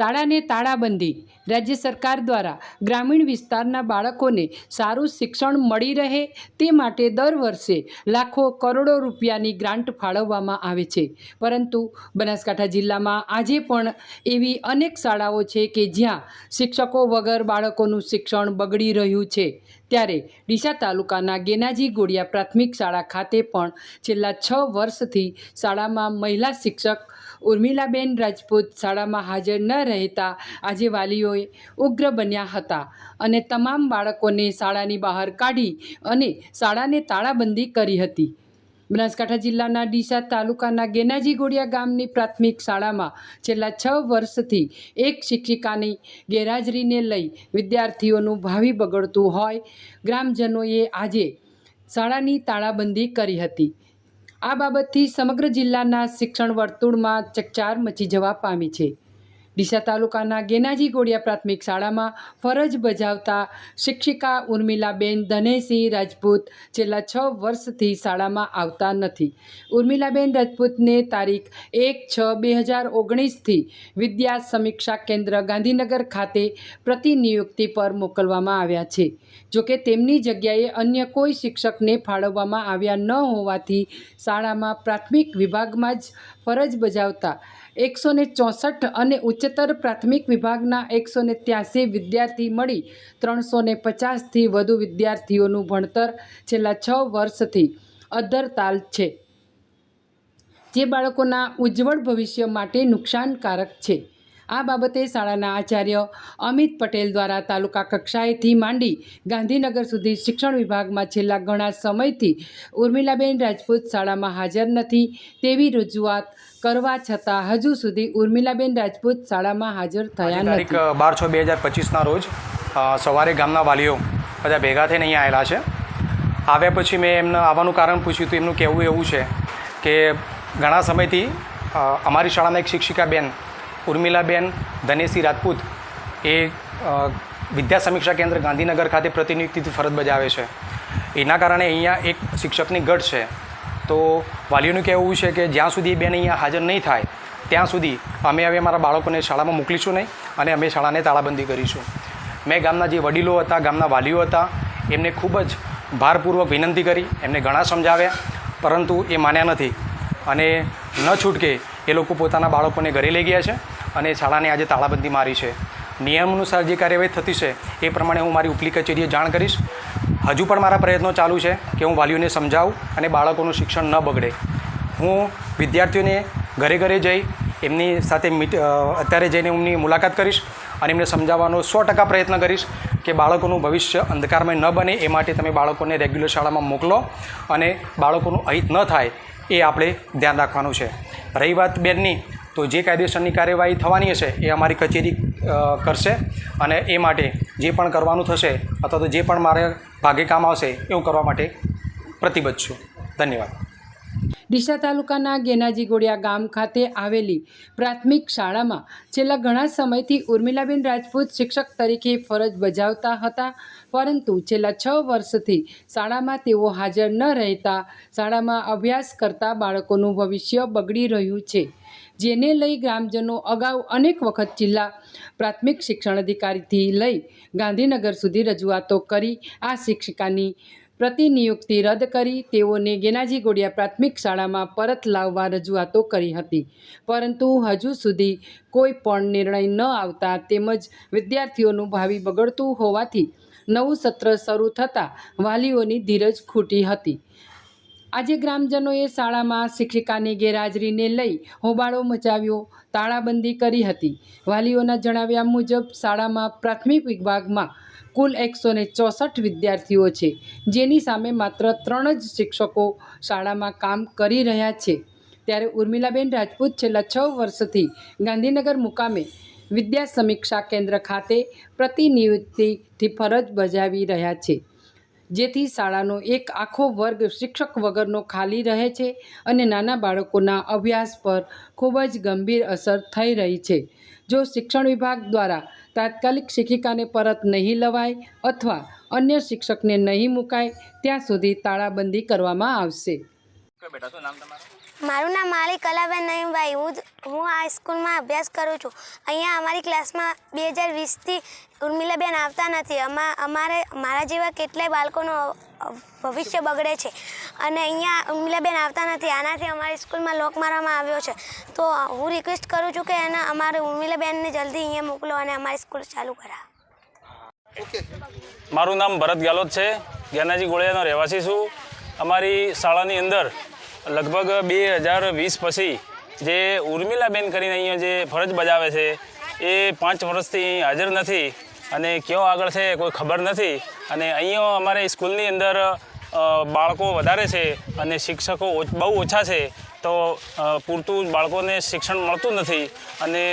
શાળાને તાળાબંધી રાજ્ય સરકાર દ્વારા ગ્રામીણ વિસ્તારના બાળકોને સારું શિક્ષણ મળી રહે તે માટે દર વર્ષે લાખો કરોડો રૂપિયાની ગ્રાન્ટ ફાળવવામાં આવે છે. પરંતુ બનાસકાંઠા જિલ્લામાં આજે પણ એવી અનેક શાળાઓ છે કે જ્યાં શિક્ષકો વગર બાળકોનું શિક્ષણ બગડી રહ્યું છે. ત્યારે ડીસા તાલુકાના ગેનાજી ગોળિયા પ્રાથમિક શાળા ખાતે પણ છેલ્લા છ વર્ષથી શાળામાં મહિલા શિક્ષક ઉર્મિલાબેન રાજપૂત શાળામાં હાજર ન રહેતા આજે વાલીઓએ ઉગ્ર બન્યા હતા અને તમામ બાળકોને શાળાની બહાર કાઢી અને શાળાને તાળાબંધી કરી હતી. બનાસકાંઠા જિલ્લાના ડીસા તાલુકાના ગેનાજી ગોડિયા ગામની પ્રાથમિક શાળામાં છેલ્લા છ વર્ષથી એક શિક્ષિકાની ગેરહાજરીને લઈ વિદ્યાર્થીઓનું ભાવિ બગડતું હોય, ગ્રામજનોએ આજે શાળાની તાળાબંધી કરી હતી. આ બાબતથી સમગ્ર જિલ્લાના શિક્ષણ વર્તુળમાં ચકચાર મચી જવા પામી છે. ડીસા તાલુકાના ગેનાજી ગોળિયા પ્રાથમિક શાળામાં ફરજ બજાવતા શિક્ષિકા ઉર્મિલાબેન ધનેસિંહ રાજપૂત છેલ્લા છ વર્ષથી શાળામાં આવતા નથી. ઉર્મિલાબેન રાજપૂતને તારીખ એક છ બે હજાર ઓગણીસથી વિદ્યા સમીક્ષા કેન્દ્ર ગાંધીનગર ખાતે પ્રતિનિયુક્તિ પર મોકલવામાં આવ્યા છે. જોકે તેમની જગ્યાએ અન્ય કોઈ શિક્ષકને ફાળવવામાં આવ્યા ન હોવાથી શાળામાં પ્રાથમિક વિભાગમાં જ ફરજ બજાવતા. એકસો ને ચોસઠ અને ઉચ્ચતર પ્રાથમિક વિભાગના એકસો ને ત્યાસી વિદ્યાર્થી મળી ત્રણસો ને પચાસથી વધુ વિદ્યાર્થીઓનું ભણતર છેલ્લા છ વર્ષથી અધરતાલ છે. જે બાળકોના ઉજ્જવળ ભવિષ્ય માટે નુકસાનકારક છે. આ બાબતે શાળાના આચાર્ય અમિત પટેલ દ્વારા તાલુકા કક્ષાએથી માંડી ગાંધીનગર સુધી શિક્ષણ વિભાગમાં છેલ્લા ઘણા સમયથી ઉર્મિલાબેન રાજપૂત શાળામાં હાજર નથી તેવી રજૂઆત કરવા છતાં હજુ સુધી ઉર્મિલાબેન રાજપૂત શાળામાં હાજર થયા નથી. બાર છ બે હજાર પચીસના રોજ સવારે ગામના વાલીઓ બધા ભેગા થઈને અહીંયા આવેલા છે. આવ્યા પછી મેં એમને આવવાનું કારણ પૂછ્યું તો એમનું કહેવું એવું છે કે ઘણા સમયથી અમારી શાળાના એક શિક્ષિકા બેન ઉર્મિલાબેન ધનેશી રાજપૂત એ વિદ્યા સમીક્ષા કેન્દ્ર ગાંધીનગર ખાતે પ્રતિનિધિત્વ ફરજ બજાવે છે. એના કારણે અહીંયા એક શિક્ષકની ગઢ છે. તો વાલીઓનું કહેવું છે કે જ્યાં સુધી એ બેન અહીંયા હાજર નહીં થાય, ત્યાં સુધી અમે હવે અમારા બાળકોને શાળામાં મોકલીશું નહીં અને અમે શાળાને તાળાબંધી કરીશું. મેં ગામના જે વડીલો હતા, ગામના વાલીઓ હતા, એમને ખૂબ જ ભારપૂર્વક વિનંતી કરી, એમને ઘણા સમજાવ્યા, પરંતુ એ માન્યા નથી. અને ન છૂટકે એ લોકો પોતાના બાળકોને ઘરે લઈ ગયા છે અને શાળાને આજે તાળાબંધી મારી છે. નિયમ અનુસાર જે કાર્યવાહી થતી છે, એ પ્રમાણે હું મારી ઉપલી કચેરીએ જાણ કરીશ. હજુ પણ મારા પ્રયત્નો ચાલુ છે કે હું વાલીઓને સમજાવું અને બાળકોનું શિક્ષણ ન બગડે. હું વિદ્યાર્થીઓને ઘરે ઘરે જઈ એમની સાથે અત્યારે જઈને એમની મુલાકાત કરીશ અને એમને સમજાવવાનો સો ટકા પ્રયત્ન કરીશ કે બાળકોનું ભવિષ્ય અંધકારમય ન બને એ માટે તમે બાળકોને રેગ્યુલર શાળામાં મોકલો અને બાળકોનું અહિત ન થાય એ આપણે ધ્યાન રાખવાનું છે. રહી વાત બેનની, તો જે કાયદેસરની કાર્યવાહી થવાની હશે એ અમારી કચેરી કરશે અને એ માટે જે પણ કરવાનું થશે અથવા તો જે પણ મારે ભાગે કામ આવશે એવું કરવા માટે પ્રતિબદ્ધ છું. ધન્યવાદ. ડીસા તાલુકાના ગેનાજી ગોળિયા ગામ ખાતે આવેલી પ્રાથમિક શાળામાં છેલ્લા ઘણા સમયથી ઉર્મિલાબેન રાજપૂત શિક્ષક તરીકે ફરજ બજાવતા હતા, પરંતુ છેલ્લા છ વર્ષથી શાળામાં તેઓ હાજર ન રહેતા શાળામાં અભ્યાસ કરતા બાળકોનું ભવિષ્ય બગડી રહ્યું છે, જેને લઈ ગ્રામજનો અગાઉ અનેક વખત જિલ્લા પ્રાથમિક શિક્ષણ અધિકારીથી લઈ ગાંધીનગર સુધી રજૂઆતો કરી આ શિક્ષિકાની પ્રતિનિયુક્તિ રદ કરી તેઓને ગેનાજી ગોડિયા પ્રાથમિક શાળામાં પરત લાવવા રજૂઆતો કરી હતી. પરંતુ હજુ સુધી કોઈ પણ નિર્ણય ન આવતા તેમજ વિદ્યાર્થીઓનું ભાવિ બગડતું હોવાથી નવું સત્ર શરૂ થતાં વાલીઓની ધીરજ ખૂટી હતી. આજે ગ્રામજનોએ શાળામાં શિક્ષિકાની ગેરહાજરીને લઈ હોબાળો મચાવ્યો, તાળાબંધી કરી હતી. વાલીઓના જણાવ્યા મુજબ, શાળામાં પ્રાથમિક વિભાગમાં કુલ એકસો ને ચોસઠ વિદ્યાર્થીઓ છે, જેની સામે માત્ર ત્રણ જ શિક્ષકો શાળામાં કામ કરી રહ્યા છે. ત્યારે ઉર્મિલાબેન રાજપૂત છેલ્લા છ વર્ષથી ગાંધીનગર મુકામે વિદ્યા સમીક્ષા કેન્દ્ર ખાતે પ્રતિનિયુક્તિથી ફરજ બજાવી રહ્યા છે. જેથી શાળાનો એક આખો વર્ગ શિક્ષક વગરનો ખાલી રહે છે અને નાના બાળકોના અભ્યાસ પર ખૂબ જ ગંભીર અસર થઈ રહી છે. જો શિક્ષણ વિભાગ દ્વારા તાત્કાલિક શિક્ષિકાને પરત નહીં લવાય અથવા અન્ય શિક્ષકને નહીં મુકાય, ત્યાં સુધી તાળાબંધી કરવામાં આવશે. બેટા નામ તમારું? મારું નામ માલી કલાબેન નવીનભાઈ હું હું આ સ્કૂલમાં અભ્યાસ કરું છું. અહીંયા અમારી ક્લાસમાં બે હજાર વીસથી ઉર્મિલાબેન આવતા નથી. અમા અમારે મારા જેવા કેટલાય બાળકોનું ભવિષ્ય બગડે છે. અને અહીંયા ઉર્મિલાબેન આવતા નથી. આનાથી અમારી સ્કૂલમાં લોક મારવામાં આવ્યો છે. તો હું રિક્વેસ્ટ કરું છું કે એને અમારે ઉર્મિલાબેનને જલ્દી અહીંયા મોકલો અને અમારી સ્કૂલ ચાલુ કરા. મારું નામ ભરત ગાલોદ છે. જ્ઞાનાજી ગોળિયાનો રહેવાસી છું. અમારી શાળાની અંદર લગભગ બે હજાર વીસ પછી જે ઉર્મિલાબેન કરીને અહીંયા જે ફરજ બજાવે છે, એ પાંચ વર્ષથી અહીં હાજર નથી અને કયો આગળ છે કોઈ ખબર નથી. અને અહીંયા અમારે સ્કૂલની અંદર બાળકો વધારે છે અને શિક્ષકો બહુ ઓછા છે, તો પૂરતું બાળકોને શિક્ષણ મળતું નથી. અને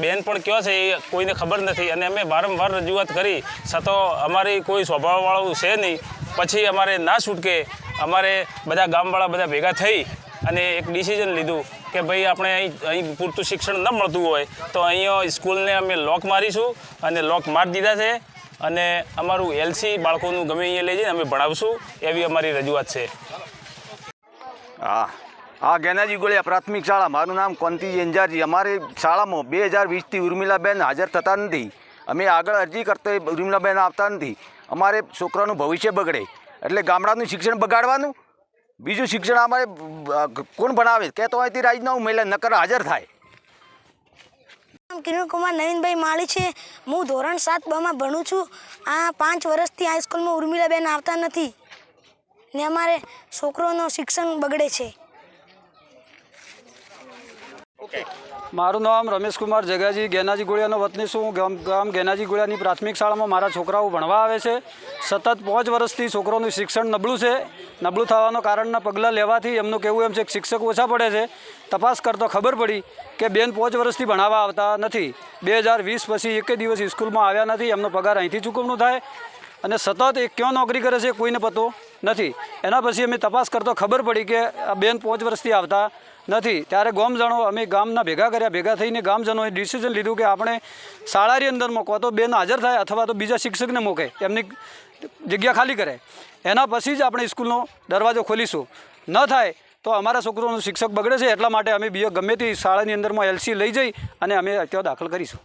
બેન પણ કયો છે એ કોઈને ખબર નથી. અને અમે વારંવાર રજૂઆત કરી, છતાં અમારી કોઈ સ્વભાવવાળું છે નહીં. પછી અમારે ના છૂટકે અમારે બધા ગામવાળા બધા ભેગા થઈ અને એક ડિસિઝન લીધું કે ભાઈ આપણે અહીં અહીં પૂરતું શિક્ષણ ન મળતું હોય તો અહીંયા સ્કૂલને અમે લોક મારીશું અને લોક મારી દીધા છે અને અમારું એલસી બાળકોનું ગમે અહીંયા લઈ જઈને અમે ભણાવશું એવી અમારી રજૂઆત છે. હા. હા, ગેનાજી ગોળિયા, પ્રાથમિક શાળા. મારું નામ કોંતી એંજારજી અમારી શાળામાં બે હજાર વીસથી ઉર્મિલાબેન હાજર થતા નથી. અમે આગળ અરજી કરતા ઉર્મિલાબેન આવતા નથી. અમારે છોકરાનું ભવિષ્ય બગડે. એટલે ગામડાનું શિક્ષણ બગાડવાનું? બીજું શિક્ષણ અમારે કોણ ભણાવે? કહેતો અહીંથી રાજના હું મહિલા નકર હાજર થાય. કિરણ કુમાર નવીનભાઈ માળી છે. હું ધોરણ સાત બમાં ભણું છું. આ પાંચ વર્ષથી હાઈસ્કૂલમાં સ્કૂલમાં ઉર્મિલાબેન આવતા નથી. ને અમારે છોકરોનું શિક્ષણ બગડે છે. મારું નામ રમેશકુમાર જગાજી, ગેનાજી ગોળિયાનો વતની છું. ગામ ગામ ગેનાજી ગોળિયાની પ્રાથમિક શાળામાં મારા છોકરાઓ ભણવા આવે છે. સતત પાંચ વર્ષથી છોકરોનું શિક્ષણ નબળું છે. નબળું થવાના કારણના પગલાં લેવાથી એમનું કહેવું એમ છે કે શિક્ષક ઓછા પડે છે. તપાસ કરતો ખબર પડી કે બેન પાંચ વર્ષથી ભણાવવા આવતા નથી. બે હજાર વીસ પછી એકે દિવસ સ્કૂલમાં આવ્યા નથી. એમનો પગાર અહીંથી ચૂકવણું થાય અને સતત એ ક્યાં નોકરી કરે છે કોઈને પતો નથી. એના પછી અમે તપાસ કરતો ખબર પડી કે આ બેન પાંચ વર્ષથી આવતા નથી. ત્યારે ગામજનો અમે ગામના ભેગા કર્યા, ભેગા થઈને ગામજનોએ ડિસિઝન લીધું કે આપણે શાળાની અંદરમાં કાં તો બેન હાજર થાય અથવા તો બીજા શિક્ષકને મૂકે, એમની જગ્યા ખાલી કરે. એના પછી જ આપણે સ્કૂલનો દરવાજો ખોલીશું. ન થાય તો અમારા છોકરોનું શિક્ષક બગડે છે, એટલા માટે અમે બીજો ગમે તે શાળાની અંદરમાં એલસી લઈ જઈ અને અમે ત્યાં દાખલ કરીશું.